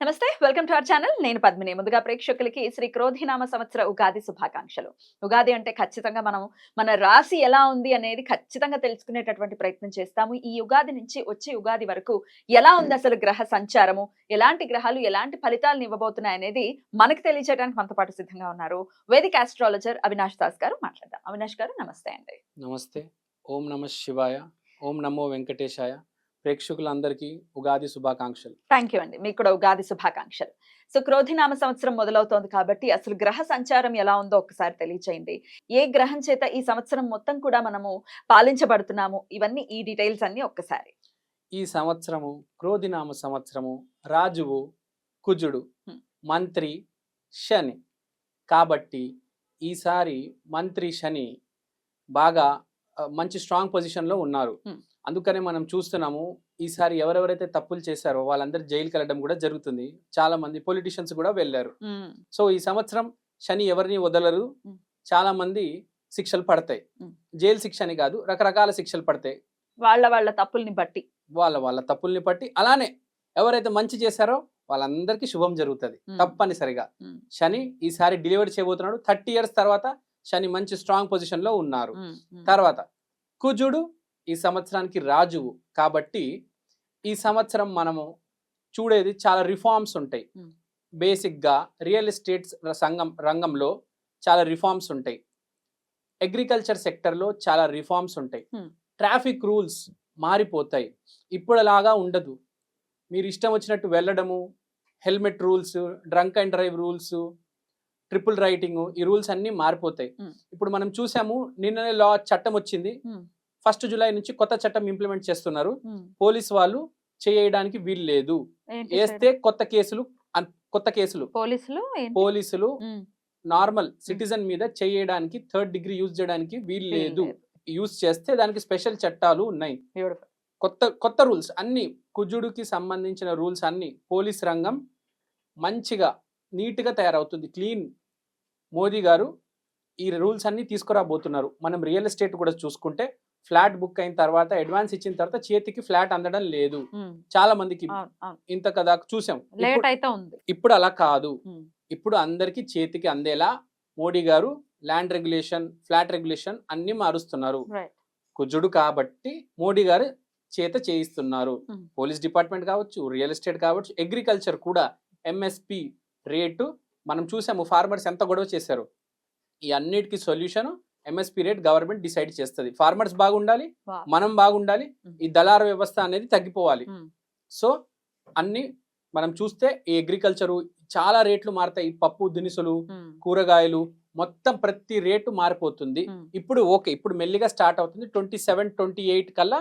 నమస్తే welcome to our channel. నేను పద్మిని. ముందుగా ప్రేక్షకులకి శ్రీ క్రోధినామ సంవత్సర ఉగాది శుభాకాంక్షలు. ఉగాది అంటే ఖచ్చితంగా మనం మన రాశి ఎలా ఉంది అనేది ఖచ్చితంగా తెలుసుకునేటటువంటి ప్రయత్నం చేస్తాము. ఈ ఉగాది నుంచి వచ్చే ఉగాది వరకు ఎలా ఉంది అసలు గ్రహ సంచారము? ఎలాంటి గ్రహాలు ఎలాంటి ఫలితాలను ఇవ్వబోతున్నాయి అనేది మనకు తెలియజేయడానికి మనతో పాటు సిద్ధంగా ఉన్నారు వేదిక ఆస్ట్రాలజర్ అవినాష్ దాస్ గారు. మాట్లాడదాం. అవినాష్ గారు నమస్తే అండి. నమస్తే. ఓం నమ శివాయ. ఓం నమో వెంకటేశాయ. ప్రేక్షకులందరికీ ఉగాది శుభాకాంక్షలు. థ్యాంక్ యూ అండి. మీకు కూడా ఉగాది శుభాకాంక్షలు. సో క్రోధినామ సంవత్సరం మొదలవుతోంది కాబట్టి అసలు గ్రహ సంచారం ఎలా ఉందో ఒకసారి తెలియచేయండి. ఏ గ్రహం చేత ఈ సంవత్సరం మొత్తం కూడా మనము పాలించబడుతున్నాము? ఇవన్నీ ఈ డీటెయిల్స్ అన్ని ఒక్కసారి. ఈ సంవత్సరము క్రోధినామ సంవత్సరము రాజువు కుజుడు. మంత్రి శని. కాబట్టి ఈసారి మంత్రి శని బాగా మంచి స్ట్రాంగ్ పొజిషన్లో ఉన్నారు. అందుకనే మనం చూస్తున్నాము ఈసారి ఎవరెవరైతే తప్పులు చేశారో వాళ్ళందరూ జైలుకి వెళ్ళడం కూడా జరుగుతుంది. చాలా మంది పొలిటీషియన్స్ కూడా వెళ్ళారు. సో ఈ సంవత్సరం శని ఎవరిని వదలరు. చాలా మంది శిక్షలు పడతాయి. జైలు శిక్ష అని కాదు రకరకాల శిక్షలు పడతాయి. వాళ్ళ వాళ్ళ తప్పుల్ని బట్టి. వాళ్ళ వాళ్ళ తప్పుల్ని బట్టి అలానే ఎవరైతే మంచి చేశారో వాళ్ళందరికీ శుభం జరుగుతుంది. తప్పనిసరిగా. శని ఈసారి డెలివరీ చేయబోతున్నాడు. థర్టీ ఇయర్స్ తర్వాత శని మంచి స్ట్రాంగ్ పొజిషన్లో ఉన్నారు. తర్వాత కుజుడు ఈ సంవత్సరానికి రాజువు కాబట్టి ఈ సంవత్సరం మనము చూడేది చాలా రిఫార్మ్స్ ఉంటాయి. బేసిక్గా రియల్ ఎస్టేట్ సంఘం రంగంలో చాలా రిఫార్మ్స్ ఉంటాయి అగ్రికల్చర్ సెక్టర్లో చాలా రిఫార్మ్స్ ఉంటాయి. ట్రాఫిక్ రూల్స్ మారిపోతాయి ఇప్పుడులాగా ఉండదు మీరు ఇష్టం వచ్చినట్టు వెళ్ళడము helmet rules drunk and drive rules triple riding ఈ రూల్స్ అన్నీ మారిపోతాయి. ఇప్పుడు మనం చూసాము నిన్ననే లా చట్టం వచ్చింది. ఫస్ట్ జూలై నుంచి కొత్త చట్టం ఇంప్లిమెంట్ చేస్తున్నారు. ఉమ్. పోలీస్ వాళ్ళు చేయడానికి వీలు లేదు. వేస్తే కొత్త కేసులు కొత్త కేసులు. పోలీసులు? పోలీసులు ఉమ్, నార్మల్ సిటిజన్ మీద చేయడానికి థర్డ్ డిగ్రీ యూజ్ చేయడానికి వీలు లేదు. యూజ్ చేస్తే దానికి స్పెషల్ చట్టాలు ఉన్నాయి. కొత్త కొత్త రూల్స్ అన్ని కుజుడికి సంబంధించిన రూల్స్ అన్ని పోలీస్ రంగం మంచిగా నీట్గా తయారవుతుంది. క్లీన్. మోదీ గారు ఈ రూల్స్ అన్ని తీసుకురాబోతున్నారు. మనం రియల్ ఎస్టేట్ కూడా చూసుకుంటే ఫ్లాట్ బుక్ అయిన తర్వాత అడ్వాన్స్ ఇచ్చిన తర్వాత చేతికి ఫ్లాట్ అందడం లేదు. చాలా మందికి. ఇంత కదా చూసాం. లేట్ ఇప్పుడు- అయితే ఉంది. ఇప్పుడు అలా కాదు. ఇప్పుడు అందరికీ చేతికి అందేలా మోడీ గారు ల్యాండ్ రెగ్యులేషన్ ఫ్లాట్ రెగ్యులేషన్ అన్ని మారుస్తున్నారు. కుజుడు కాబట్టి మోడీ గారు చేత చేయిస్తున్నారు. పోలీస్ డిపార్ట్మెంట్ కావచ్చు రియల్ ఎస్టేట్ కావచ్చు అగ్రికల్చర్ కూడా ఎంఎస్పి రేటు మనం చూసాము ఫార్మర్స్ ఎంత గొడవ చేశారు. ఈ అన్నిటికీ solution MSP rate government decide చేస్తుంది. ఫార్మర్స్ బాగుండాలి. మనం బాగుండాలి. ఈ దళార వ్యవస్థ అనేది తగ్గిపోవాలి. సో అన్ని మనం చూస్తే ఈ అగ్రికల్చరు చాలా రేట్లు మారుతాయి. పప్పు దినుసులు కూరగాయలు మొత్తం ప్రతి రేటు మారిపోతుంది. ఇప్పుడు ఓకే ఇప్పుడు మెల్లిగా స్టార్ట్ అవుతుంది. ట్వంటీ సెవెన్ ట్వంటీ ఎయిట్ కల్లా.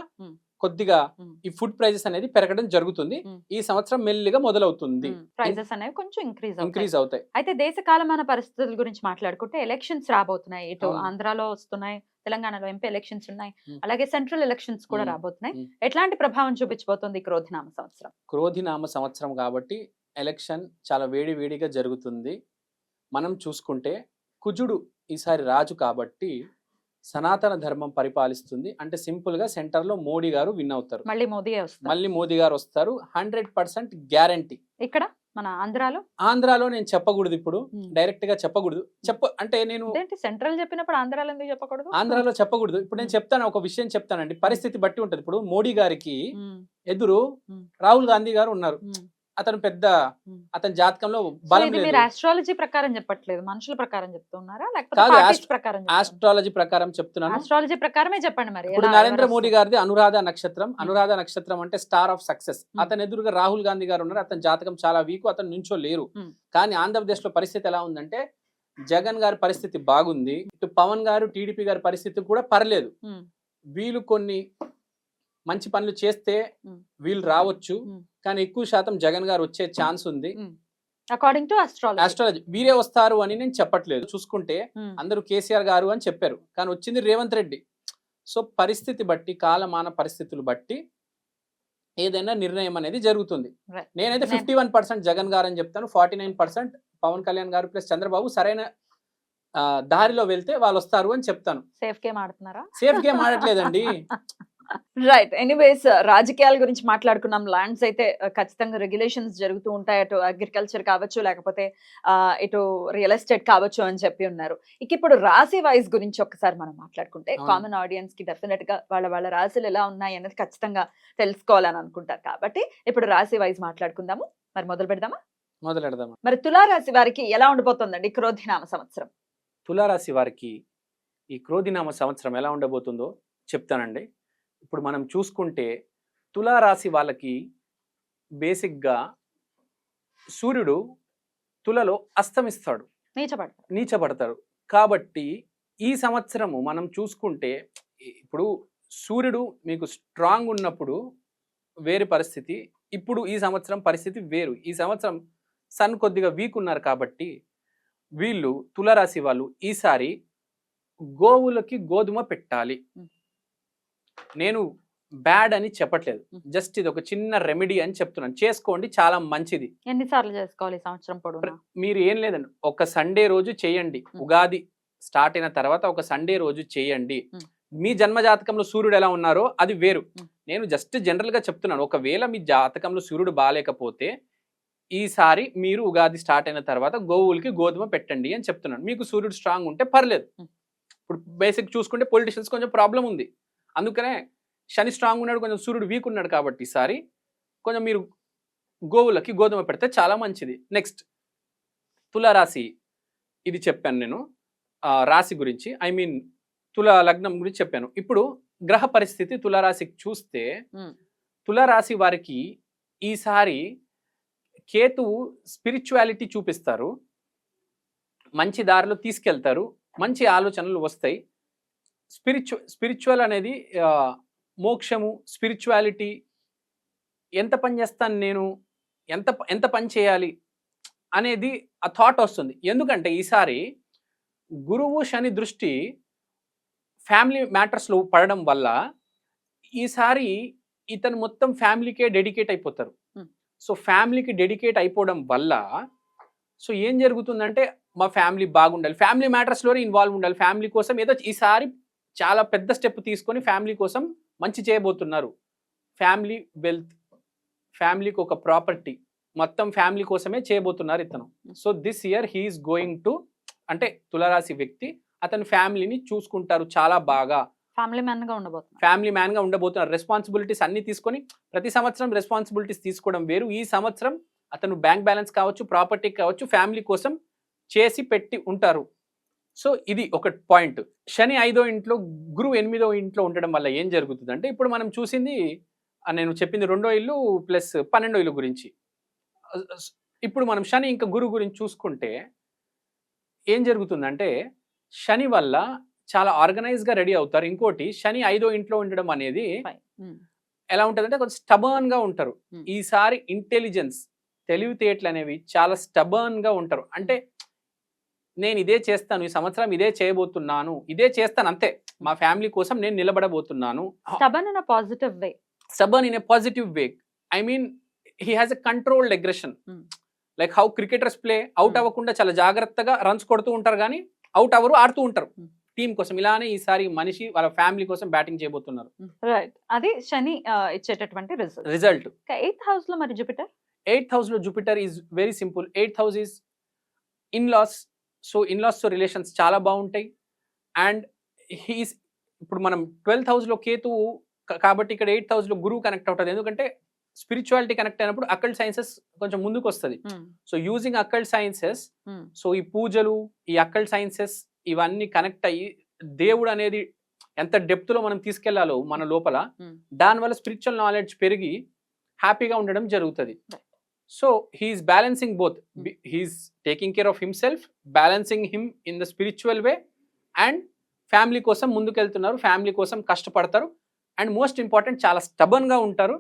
కొద్దిగా. ఈ ఫుడ్ ప్రైజెస్ అనేది పెరగడం జరుగుతుంది. ఈ సంవత్సరం మెల్లిగా మొదలవుతుంది. ప్రైజెస్ అనేవి కొంచెం ఇంక్రీజ్ ఇంక్రీజ్ అవుతాయి అయితే దేశ కాలమాన పరిస్థితుల గురించి మాట్లాడుకుంటే ఎలక్షన్స్ రాబోతున్నాయి ఇటు. ఆంధ్రాలో వస్తున్నాయి తెలంగాణలో ఎంపీ ఎలక్షన్స్ ఉన్నాయి. అలాగే సెంట్రల్ ఎలక్షన్స్ కూడా. రాబోతున్నాయి. ఎట్లాంటి ప్రభావం చూపించబోతుంది క్రోధినామ సంవత్సరం క్రోధినామ సంవత్సరం కాబట్టి ఎలక్షన్ చాలా వేడి వేడిగా జరుగుతుంది మనం చూసుకుంటే కుజుడు ఈసారి రాజు కాబట్టి సనాతన ధర్మం పరిపాలిస్తుంది. అంటే సింపుల్గా సెంటర్లో మోడీ గారు విన్ అవుతారు. మళ్ళీ వస్తారు? మళ్ళీ మోదీ గారు వస్తారు. Hundred percent guarantee. ఇక్కడ? మన ఆంధ్రాలో? ఆంధ్రాలో నేను చెప్పకూడదు ఇప్పుడు. డైరెక్ట్గా చెప్పకూడదు. చెప్ప అంటే నేను సెంట్రల్ చెప్పినప్పుడు ఆంధ్రాలో ఎందుకు చెప్పకూడదు? ఆంధ్రాలో చెప్పకూడదు. ఇప్పుడు నేను చెప్తాను. ఒక విషయం చెప్తానండి. పరిస్థితి బట్టి ఉంటది. ఇప్పుడు మోడీ గారికి ఎదురు. రాహుల్ గాంధీ గారు ఉన్నారు. అతను పెద్ద. అతని జాతకంలో బలం మీరు ఆస్ట్రాలజీ ప్రకారం చెప్పట్లేదు. మనుషుల ప్రకారం చెప్తున్నారా? లేకపోతే ప్రకారం ఆస్ట్రాలజీ ప్రకారం చెప్తున్నాను. ఆస్ట్రాలజీ ప్రకారమే చెప్పండి మరి. ఇప్పుడు నరేంద్ర మోడీ? గారిది అనురాధ నక్షత్రం. అనురాధ నక్షత్రం అంటే స్టార్ ఆఫ్ సక్సెస్. అతని ఎదురుగా రాహుల్ గాంధీ గారు ఉన్నారు. అతని జాతకం చాలా వీక్ అతను నుంచో లేరు. కానీ ఆంధ్రప్రదేశ్లో పరిస్థితి ఎలా ఉందంటే జగన్ గారి పరిస్థితి బాగుంది. ఇటు పవన్ గారు టీడీపీ గారి పరిస్థితి కూడా పర్లేదు. వీళ్ళు కొన్ని మంచి పనులు చేస్తే. వీళ్ళు రావచ్చు. కానీ ఎక్కువ శాతం జగన్ గారు వచ్చే ఛాన్స్ ఉంది. అకార్డింగ్ టు ఆస్ట్రాలజీ ఆస్ట్రాలజీ వీరే వస్తారు అని నేను చెప్పట్లేదు. చూసుకుంటే అందరూ కేసీఆర్ గారు అని చెప్పారు. కానీ వచ్చింది రేవంత్ రెడ్డి. సో పరిస్థితి బట్టి కాలమాన పరిస్థితులు బట్టి ఏదైనా నిర్ణయం అనేది జరుగుతుంది. నేనైతే నేను- ఫిఫ్టీ వన్ పర్సెంట్ జగన్ గారు అని చెప్తాను. Forty nine percent Pawan Kalyan గారు ప్లస్ చంద్రబాబు సరైన దారిలో వెళ్తే వాళ్ళు వస్తారు అని చెప్తాను. సేఫ్ గేమ్ ఆడుతున్నారా? Safe game ఆడట్లేదండి. రైట్ ఎనీవేస్ రాజకీయాల గురించి మాట్లాడుకున్నాం. ల్యాండ్స్ అయితే uh, ఖచ్చితంగా రెగ్యులేషన్స్ జరుగుతూ ఉంటాయి. అటు అగ్రికల్చర్ కావచ్చు లేకపోతే ఆ, ఇటు రియల్ ఎస్టేట్ కావచ్చు అని చెప్పి ఉన్నారు. ఇక ఇప్పుడు రాశి వైజ్ గురించి ఒకసారి మనం మాట్లాడుకుంటే. కామన్ ఆడియన్స్కి డెఫినెట్గా వాళ్ళ వాళ్ళ రాశులు ఎలా ఉన్నాయి అనేది ఖచ్చితంగా తెలుసుకోవాలని అనుకుంటారు. కాబట్టి ఇప్పుడు రాశి వైజ్ మాట్లాడుకుందాము. మరి మొదలు పెడదామా? మొదలెడదాం మరి తులారాశి వారికి ఎలా ఉండిపోతుందండి క్రోధినామ సంవత్సరం? తులారాశి వారికి ఈ క్రోధినామ సంవత్సరం ఎలా ఉండబోతుందో చెప్తానండి. ఇప్పుడు మనం చూసుకుంటే తులారాశి వాళ్ళకి బేసిక్గా సూర్యుడు తులలో అస్తమిస్తాడు. నీచపడతారు నీచబడతారు కాబట్టి ఈ సంవత్సరము మనం చూసుకుంటే ఇప్పుడు సూర్యుడు మీకు స్ట్రాంగ్ ఉన్నప్పుడు వేరే పరిస్థితి. ఇప్పుడు ఈ సంవత్సరం పరిస్థితి వేరు. ఈ సంవత్సరం సన్ కొద్దిగా వీక్ ఉన్నారు కాబట్టి వీళ్ళు తులరాశి వాళ్ళు ఈసారి గోవులకి గోధుమ పెట్టాలి. నేను బ్యాడ్ అని చెప్పట్లేదు. జస్ట్ ఇది ఒక చిన్న రెమెడీ అని చెప్తున్నాను. చేసుకోండి చాలా మంచిది. ఎన్నిసార్లు చేసుకోవాలి సంవత్సరం పొడవునా? ప్ర- మీరు ఏం లేదండి. ఒక సండే రోజు చేయండి. ఉగాది స్టార్ట్ అయిన తర్వాత ఒక సండే రోజు చేయండి. మ్. జన్మ జాతకంలో సూర్యుడు ఎలా ఉన్నారో అది వేరు. నేను జస్ట్ జనరల్గా చెప్తున్నాను. ఒకవేళ మీ జాతకంలో సూర్యుడు బాగాలేకపోతే ఈసారి మీరు ఉగాది స్టార్ట్ అయిన తర్వాత గోవులకి గోధుమ పెట్టండి అని చెప్తున్నాను. మీకు సూర్యుడు స్ట్రాంగ్ ఉంటే పర్లేదు. ఇప్పుడు బేసిక్ చూసుకుంటే పొలిటిషియన్స్ కొంచెం ప్రాబ్లం ఉంది. అందుకనే శని స్ట్రాంగ్ ఉన్నాడు కొంచెం సూర్యుడు వీక్ ఉన్నాడు కాబట్టి ఈసారి కొంచెం మీరు గోవులకి గోధుమ పెడితే చాలా మంచిది. నెక్స్ట్ తులారాశి ఇది చెప్పాను నేను. రాశి గురించి ఐ మీన్ తుల లగ్నం గురించి చెప్పాను. ఇప్పుడు గ్రహ పరిస్థితి తులారాశికి చూస్తే. తులారాశి వారికి ఈసారి కేతువు స్పిరిచువాలిటీ చూపిస్తారు. మంచి దారిలో తీసుకెళ్తారు. మంచి ఆలోచనలు వస్తాయి. స్పిరిచు స్పిరిచువల్ అనేది మోక్షము స్పిరిచువాలిటీ ఎంత పని చేస్తాను నేను? ఎంత ఎంత పని చేయాలి? అనేది ఆ థాట్ వస్తుంది. ఎందుకంటే ఈసారి గురువు శని దృష్టి ఫ్యామిలీ మ్యాటర్స్లో పడడం వల్ల ఈసారి ఇతను మొత్తం ఫ్యామిలీకే డెడికేట్ అయిపోతారు. సో ఫ్యామిలీకి డెడికేట్ అయిపోవడం వల్ల సో ఏం జరుగుతుందంటే మా ఫ్యామిలీ బాగుండాలి. ఫ్యామిలీ మ్యాటర్స్లోనే ఇన్వాల్వ్ ఉండాలి. ఫ్యామిలీ కోసం ఏదో ఈసారి చాలా పెద్ద స్టెప్ తీసుకొని ఫ్యామిలీ కోసం మంచి చేయబోతున్నారు. ఫ్యామిలీ వెల్త్ ఫ్యామిలీకి ఒక ప్రాపర్టీ మొత్తం ఫ్యామిలీ కోసమే చేయబోతున్నారు ఇతను. So this year he is going to అంటే తులరాశి వ్యక్తి అతని ఫ్యామిలీని చూసుకుంటారు చాలా బాగా. ఫ్యామిలీ మ్యాన్గా ఉండబోతున్నా ఫ్యామిలీ మ్యాన్గా ఉండబోతున్నారు. రెస్పాన్సిబిలిటీస్ అన్ని తీసుకొని ప్రతి సంవత్సరం రెస్పాన్సిబిలిటీస్ తీసుకోవడం వేరు. ఈ సంవత్సరం అతను బ్యాంక్ బ్యాలెన్స్ కావచ్చు ప్రాపర్టీ కావచ్చు ఫ్యామిలీ కోసం చేసి పెట్టి ఉంటారు. సో ఇది ఒక పాయింట్. శని ఐదో ఇంట్లో గురువు ఎనిమిదో ఇంట్లో ఉండడం వల్ల ఏం జరుగుతుందంటే ఇప్పుడు మనం చూసింది నేను చెప్పింది రెండో ఇల్లు ప్లస్ పన్నెండో ఇల్లు గురించి. ఇప్పుడు మనం శని ఇంకా గురువు గురించి చూసుకుంటే ఏం జరుగుతుందంటే శని వల్ల చాలా ఆర్గనైజ్గా రెడీ అవుతారు. ఇంకోటి శని ఐదో ఇంట్లో ఉండడం అనేది. ఎలా ఉంటుందంటే కొంచెం స్టబర్న్గా ఉంటారు. ఈసారి ఇంటెలిజెన్స్ తెలివితేటలు అనేవి చాలా స్టబర్న్గా ఉంటారు. అంటే నేను ఇదే చేస్తాను ఈ సంవత్సరం ఇదే చేయబోతున్నాను ఇదే చేస్తాను అంతే. మా ఫ్యామిలీ కోసం నేను నిలబడబోతున్నాను. Stubborn in positive way stubborn in a positive way I mean he has a controlled aggression Hmm. Like how cricketers play out Hmm. అవ్వకుండా చాలా జాగ్రత్తగా రన్స్ కొడుతూ ఉంటారు కానీ అవుట్ అవ్వరు ఆడుతూ ఉంటారు. Hmm. టీం కోసం ఇలానే ఈసారి మనిషి వాళ్ళ ఫ్యామిలీ కోసం బ్యాటింగ్ చేయబోతున్నారు. రైట్ అది శని ఇచ్చేటటువంటి రిజల్ట్ రిజల్ట్ ఎయిత్ హౌస్లో మరి జూపిటర్ ఎయిత్ హౌస్లో Jupiter is very simple eighth house is in laws so in లాస్తో relations చాలా బాగుంటాయి. అండ్ హీస్ ఇప్పుడు మనం ట్వెల్త్ హౌస్లో కేతు కాబట్టి ఇక్కడ ఎయిత్ హౌస్లో గురువు కనెక్ట్ అవుతుంది ఎందుకంటే స్పిరిచువాలిటీ కనెక్ట్ అయినప్పుడు అకల్ట్ సైన్సెస్ కొంచెం ముందుకు వస్తుంది so using occult sciences so ఈ పూజలు ఈ అకల్ట్ సైన్సెస్ ఇవన్నీ కనెక్ట్ అయ్యి దేవుడు అనేది ఎంత డెప్త్లో మనం తీసుకెళ్ళాలో మన లోపల Hmm. దానివల్ల స్పిరిచువల్ నాలెడ్జ్ పెరిగి హ్యాపీగా ఉండడం జరుగుతుంది. So he's balancing both he's taking care of himself balancing him in the spiritual way and family కోసం ముందుకెళ్తున్నారు ఫ్యామిలీ కోసం కష్టపడతారు అండ్ మోస్ట్ ఇంపార్టెంట్ చాలా stubborn గా ఉంటారు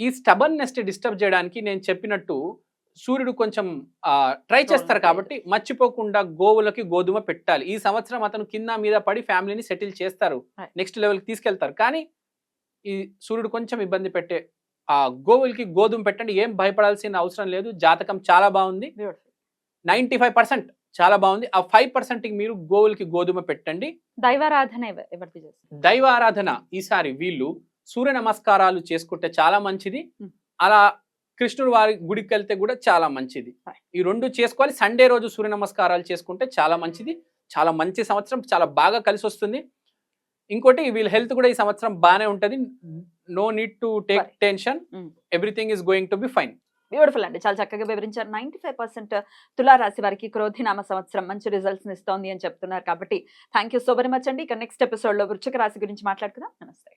ఈ స్టబర్నెస్ డిస్టర్బ్ చేయడానికి నేను చెప్పినట్టు సూర్యుడు కొంచెం ట్రై చేస్తారు కాబట్టి మర్చిపోకుండా గోవులకి గోధుమ పెట్టాలి. ఈ సంవత్సరం అతను కింద మీద పడి ఫ్యామిలీని సెటిల్ చేస్తారు. నెక్స్ట్ లెవెల్కి తీసుకెళ్తారు. కానీ ఈ సూర్యుడు కొంచెం ఇబ్బంది పెట్టే ఆ గోవులకి గోధుమ పెట్టండి ఏం భయపడాల్సిన అవసరం లేదు జాతకం చాలా బాగుంది. నైంటీ ఫైవ్ పర్సెంట్ చాలా బాగుంది. ఆ ఫైవ్ పర్సెంట్కి మీరు గోవులకి గోధుమ పెట్టండి. దైవారాధన ఎవ- ఎవరిది చేస్తారు? దైవ ఆరాధన ఈసారి వీళ్ళు సూర్య నమస్కారాలు చేసుకుంటే చాలా మంచిది. అలా కృష్ణుడు వారి గుడికి వెళ్తే కూడా చాలా మంచిది. ఈ రెండు చేసుకోవాలి. సండే రోజు సూర్య నమస్కారాలు చేసుకుంటే చాలా మంచిది. చాలా మంచి సంవత్సరం చాలా బాగా కలిసి వస్తుంది ఇంకోటి వీళ్ళ హెల్త్ కూడా ఈ సంవత్సరం బాగానే ఉంటుంది. No need to take. Tension. Everything is going to be fine. Beautiful అండి. చాలా చక్కగా వివరించారు. నైన్టీ ఫైవ్ పర్సెంట్ తులారాశి వారికి క్రోధినామ సంవత్సరం మంచి రిజల్ట్స్ ఇస్తోంది అని చెప్తున్నారు. కాబట్టి thank you so very much అండి. ఇక నెక్స్ట్ ఎపిసోడ్లో వృశ్చిక రాశి గురించి మాట్లాడుకుందాం. నమస్తే.